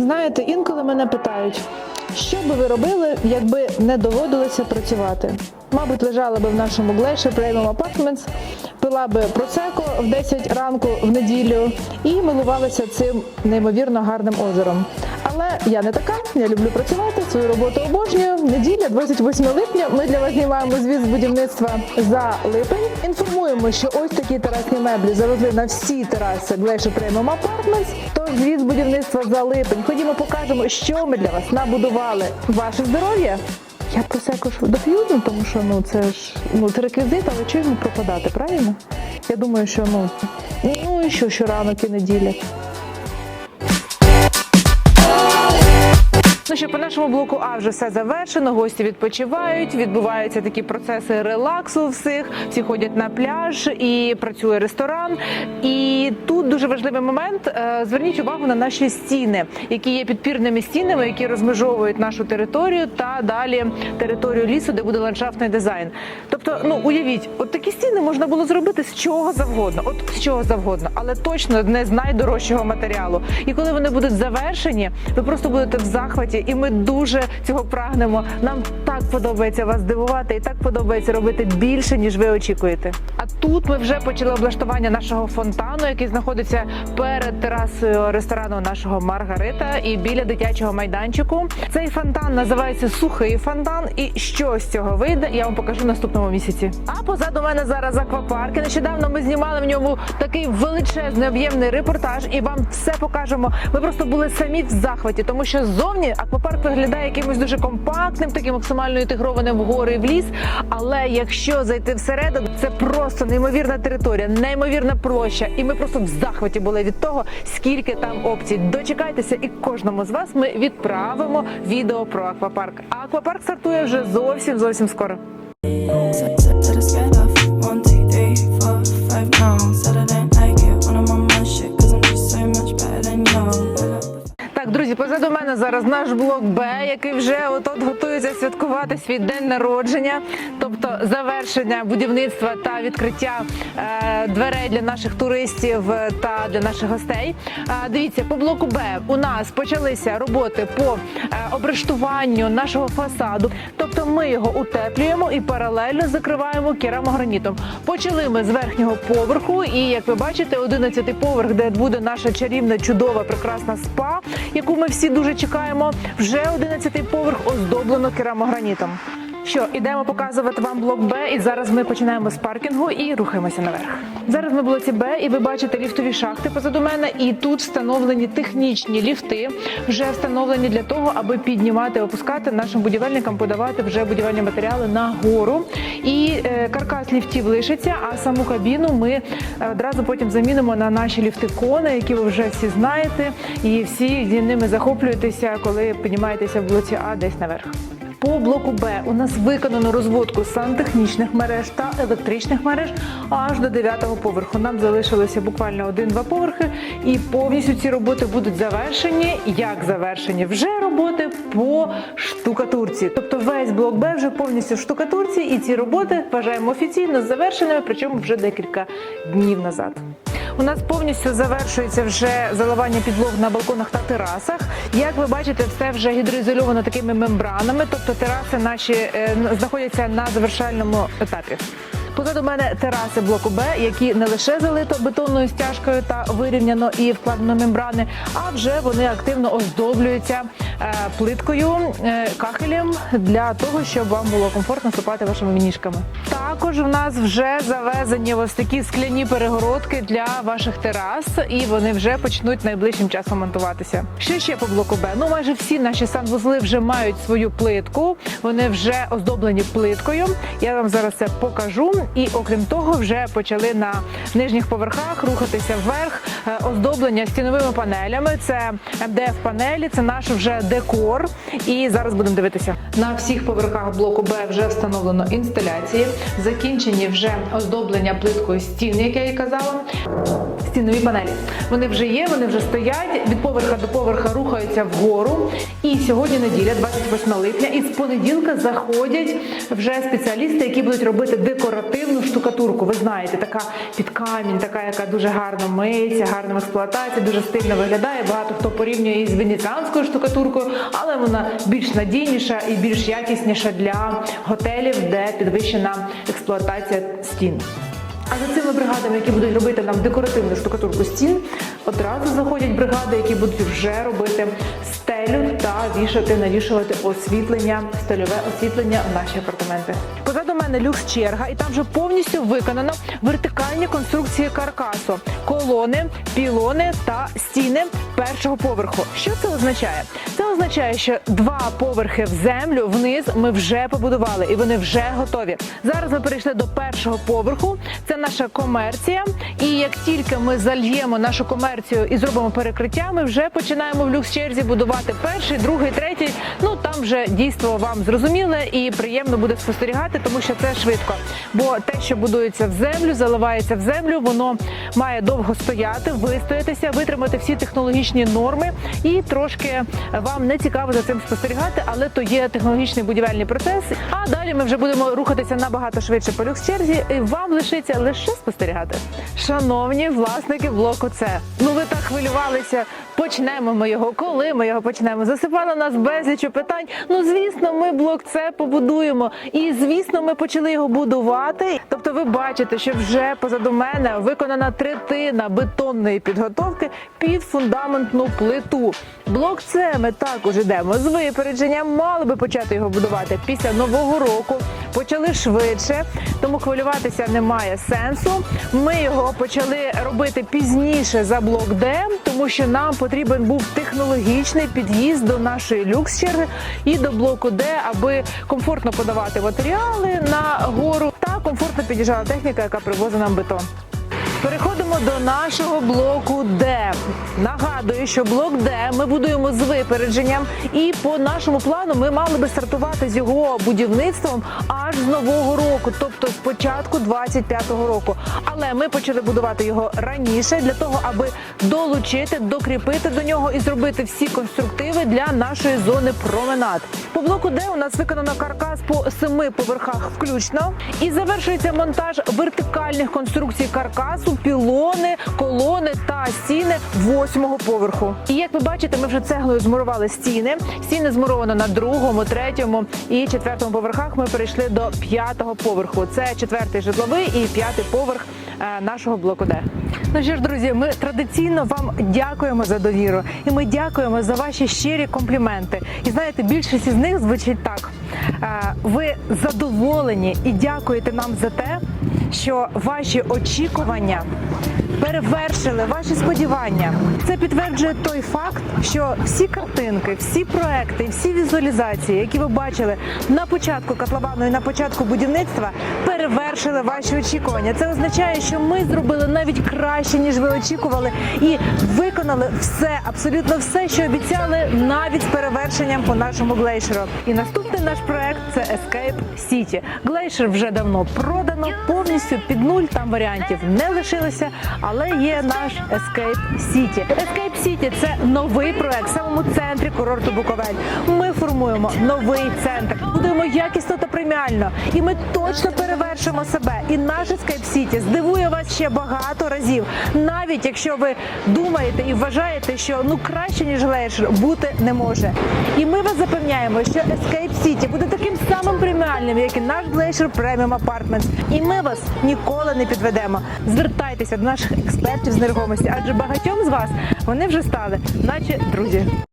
Знаєте, інколи мене питають, що би ви робили, якби не доводилося працювати? Мабуть, лежала би в нашому Glacier Premium Apartments, пила би просеко в 10 ранку в неділю і милувалася цим неймовірно гарним озером. Але я не така, я люблю працювати, свою роботу обожнюю. Неділя, 28 липня. Ми для вас знімаємо звіт з будівництва за липень. Інформуємо, що ось такі терасні меблі завезли на всі тераси Glacier Premium Apartments. Звіт з будівництва за липень. Ходімо, покажемо, що ми для вас набудували. Ваше здоров'я! Я просеку доп'ю, тому що ну це ж ну це реквізит, але йому пропадати, правильно? Я думаю, що ну ну і що, що ранок і неділя. Ну що по нашому блоку А вже все завершено. Гості відпочивають. Відбуваються такі процеси релаксу. Всіх всі ходять на пляж і працює ресторан. І тут дуже важливий момент. Е, Зверніть увагу на наші стіни, які є підпірними стінами, які розмежовують нашу територію та далі територію лісу, де буде ландшафтний дизайн. Тобто, ну уявіть, от такі стіни можна було зробити з чого завгодно, от з чого завгодно, але точно не з найдорожчого матеріалу. І коли вони будуть завершені, ви просто будете в захваті, і ми дуже цього прагнемо. Нам так подобається вас дивувати, і так подобається робити більше, ніж ви очікуєте. А тут ми вже почали облаштування нашого фонтану, який знаходиться перед терасою ресторану нашого Маргарита і біля дитячого майданчику. Цей фонтан називається сухий фонтан. І що з цього вийде, я вам покажу наступному місяці. А позаду мене зараз аквапарк. І Нещодавно ми знімали в ньому такий величезний об'ємний репортаж, і вам все покажемо. Ми просто були самі в захваті, тому що ззовні аквапарк виглядає якимось дуже компактним, таким максимально інтегрованим в гори в ліс. Але якщо зайти всередину, це просто неймовірна територія, неймовірна площа. І ми просто в захваті були від того, скільки там опцій. Дочекайтеся, і кожному з вас ми відправимо відео про аквапарк. А аквапарк стартує вже зовсім зовсім скоро. Друзі, позаду мене зараз наш блок Б, який вже от готується святкувати свій день народження, тобто завершення будівництва та відкриття е, дверей для наших туристів та для наших гостей. Е, дивіться, по блоку Б у нас почалися роботи по е, обрештуванню нашого фасаду. Тобто ми його утеплюємо і паралельно закриваємо керамогранітом. Почали ми з верхнього поверху, і як ви бачите, 11 поверх, де буде наша чарівна, чудова, прекрасна спа, яку ми всі дуже чекаємо. Вже 11 поверх оздоблено керамогранітом. Що, ідемо показувати вам блок Б, і зараз ми починаємо з паркінгу і рухаємося наверх. Зараз ми блоці Б, і ви бачите ліфтові шахти позаду мене, і тут встановлені технічні ліфти, вже встановлені для того, аби піднімати, опускати нашим будівельникам, подавати вже будівельні матеріали на гору. І е, каркас ліфтів лишиться, а саму кабіну ми е, одразу потім замінимо на наші ліфти кони, які ви вже всі знаєте, і всі ними захоплюєтеся, коли піднімаєтеся в блоці А десь наверх. По блоку Б у нас виконано розводку сантехнічних мереж та електричних мереж аж до 9-го поверху. Нам залишилося буквально один-два поверхи, і повністю ці роботи будуть завершені. Як завершені? Вже роботи по штукатурці. Тобто весь блок Б вже повністю в штукатурці, і ці роботи вважаємо офіційно завершеними, причому вже декілька днів назад. У нас повністю завершується вже заливання підлог на балконах та терасах. Як ви бачите, все вже гідроізольовано такими мембранами, тобто тераси наші е, знаходяться на завершальному етапі. Позаду мене тераси блоку Б, які не лише залито бетонною стяжкою та вирівняно і вкладено мембрани, а вже вони активно оздоблюються е, плиткою, е, кахелем для того, щоб вам було комфортно ступати вашими ніжками. Також в нас вже завезені ось такі скляні перегородки для ваших терас, і вони вже почнуть найближчим часом монтуватися. Що ще по блоку Б? Ну майже всі наші санвузли вже мають свою плитку. Вони вже оздоблені плиткою. Я вам зараз це покажу. І окрім того, вже почали на нижніх поверхах рухатися вверх. е, Оздоблення стіновими панелями. Це МДФ панелі, це наш вже декор. І зараз будемо дивитися. На всіх поверхах блоку Б вже встановлено інсталяції. Закінчені вже оздоблення плиткою стін, як я і казала. Стінові панелі. Вони вже є, вони вже стоять, від поверха до поверха рухаються вгору. І сьогодні неділя, 28 липня, і з понеділка заходять вже спеціалісти, які будуть робити декоративну штукатурку. Ви знаєте, така під камінь, така, яка дуже гарно миється, гарна в експлуатації, дуже стильно виглядає. Багато хто порівнює із венеціанською штукатуркою, але вона більш надійніша і більш якісніша для готелів, де підвищена експлуатація стін. А за цими бригадами, які будуть робити нам декоративну штукатурку стін, одразу заходять бригади, які будуть вже робити стелю та вішати, навішувати освітлення, стильове освітлення в наші апартаменти. Позаду мене люкс черга, і там вже повністю виконано вертикальні конструкції каркасу, колони, пілони та стіни першого поверху. Що це означає? Означає, що два поверхи в землю вниз ми вже побудували і вони вже готові. Зараз ми перейшли до першого поверху. Це наша комерція. І як тільки ми зальємо нашу комерцію і зробимо перекриття, ми вже починаємо в люкс черзі будувати перший, другий, третій. Ну там вже дійство вам зрозуміле і приємно буде спостерігати, тому що це швидко. Бо те, що будується в землю, заливається в землю, воно має довго стояти, вистоятися, витримати всі технологічні норми. І трошки вам не цікаво за цим спостерігати, але то є технологічний будівельний процес. А далі ми вже будемо рухатися набагато швидше по люкс черзі. І вам лишиться лише спостерігати. Шановні власники блоку, С. ну ви так хвилювалися. Почнемо ми його. Коли ми його почнемо? Засипали нас безліч питань. Ну звісно, ми блок С побудуємо. І звісно, ми почали його будувати. Тобто, ви бачите, що вже позаду мене виконана третина бетонної підготовки під фундаментну плиту. Блок С ми також йдемо з випередженням. Мали би почати його будувати після нового року. Почали швидше, тому хвилюватися немає сенсу. Ми його почали робити пізніше за блок Д, тому що нам потрібен був технологічний під'їзд до нашої люкс черги і до блоку Д, аби комфортно подавати матеріали на гору та комфортно під'їжджала техніка, яка привозить нам бетон. Переходимо до нашого блоку Д. Нагадую, що блок Д ми будуємо з випередженням, і по нашому плану ми мали би стартувати з його будівництвом аж з нового року, тобто з початку 25-го року. Але ми почали будувати його раніше для того, аби долучити, докріпити до нього і зробити всі конструктиви для нашої зони променад. По блоку Д у нас виконано каркас по семи поверхах включно, і завершується монтаж вертикальних конструкцій каркасу, пілони, колони та стіни восьмого поверху. І як ви бачите, ми вже цеглою змурували стіни. Стіни змуровано на другому, третьому і четвертому поверхах. Ми перейшли до п'ятого поверху. Це четвертий житловий і п'ятий поверх е, нашого блоку Д. Ну що ж, друзі, ми традиційно вам дякуємо за довіру, і ми дякуємо за ваші щирі компліменти. І знаєте, більшість із них звучить так: Е, ви задоволені і дякуєте нам за те, що ваші очікування перевершили ваші сподівання. Це підтверджує той факт, що всі картинки, всі проекти, всі візуалізації, які ви бачили на початку котловану і на початку будівництва, перевершили ваші очікування. Це означає, що ми зробили навіть краще, ніж ви очікували, і виконали все, абсолютно все, що обіцяли, навіть з перевершенням по нашому глейшеру. І наступний наш проект це Escape City. Глейшер вже давно продано, повністю під нуль. Там варіантів не лишилося, але є наш Escape City. Escape City – це новий проект в самому центрі курорту Буковель. Ми формуємо новий центр, будуємо якісно та преміально, і ми точно перевершимо себе. І наш Escape City здивує вас ще багато разів, навіть якщо ви думаєте і вважаєте, що ну краще ніж Глейшер бути не може. І ми вас запевняємо, що Escape City буде таким самим преміальним, як і наш Glacier Premium Apartments. І ми вас ніколи не підведемо. Звертайтеся до наших експертів з нерухомості, адже багатьом з вас вони вже стали, наче друзі.